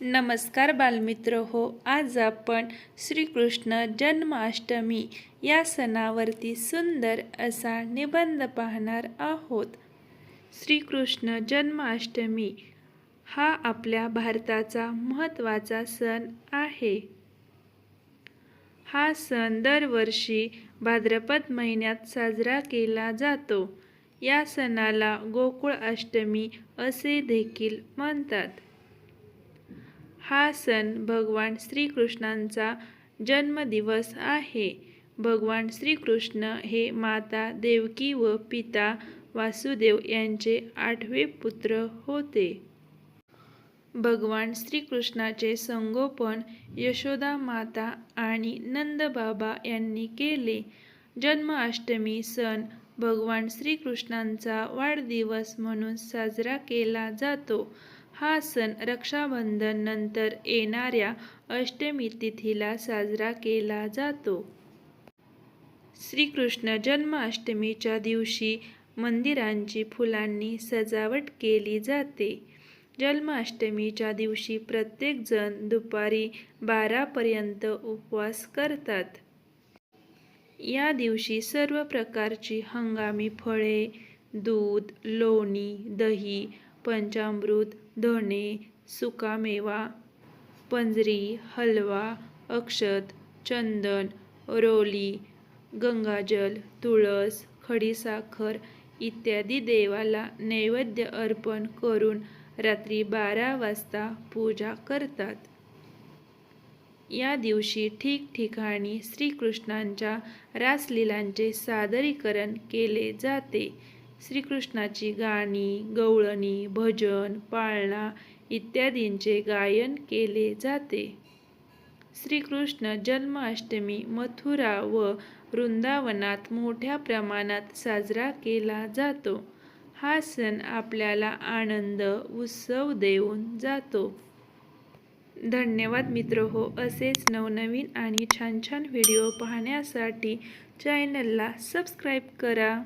नमस्कार बालमित्र हो आज आपण श्रीकृष्ण जन्माष्टमी या सणावरती सुंदर असा निबंध पाहणार आहोत. श्रीकृष्ण जन्माष्टमी हा आपल्या भारताचा महत्त्वाचा सण आहे. हा सण दरवर्षी भाद्रपद महिन्यात साजरा केला जातो. या सणाला गोकुळ अष्टमी असे देखील म्हणतात. हा सण भगवान श्रीकृष्णांचा जन्मदिवस आहे. भगवान श्रीकृष्ण हे माता देवकी व पिता वासुदेव यांचे आठवे पुत्र होते. भगवान श्रीकृष्णाचे संगोपन यशोदा माता आणि नंदबाबा यांनी केले. जन्माष्टमी सण भगवान श्रीकृष्णांचा वाढदिवस म्हणून साजरा केला जातो. हा सण रक्षाबंधन नंतर येणाऱ्या अष्टमी तिथीला साजरा केला जातो. श्रीकृष्ण जन्माष्टमीच्या दिवशी मंदिरांची फुलांनी सजावट केली जाते. जन्माष्टमीच्या दिवशी प्रत्येकजण दुपारी बारापर्यंत उपवास करतात. या दिवशी सर्व प्रकारची हंगामी फळे दूध लोणी दही पंचामृत धणे सुकामेवा पंजरी हलवा अक्षत चंदन रोली गंगाजल तुळस खडीसाखर इत्यादी देवाला नैवेद्य अर्पण करून रात्री बारा वाजता पूजा करतात. या दिवशी ठिकठिकाणी श्रीकृष्णांच्या रासलीलांचे सादरीकरण केले जाते. श्रीकृष्णाची गाणी गवळणी भजन पाळणा इत्यादींचे गायन केले जाते. श्रीकृष्ण जन्माष्टमी मथुरा व वृंदावनात मोठ्या प्रमाणात साजरा केला जातो. हा सण आपल्याला आनंद उत्सव देऊन जातो. धन्यवाद मित्र. हो असेच नवनवीन आणि छान छान व्हिडिओ पाहण्यासाठी चॅनलला सबस्क्राईब करा.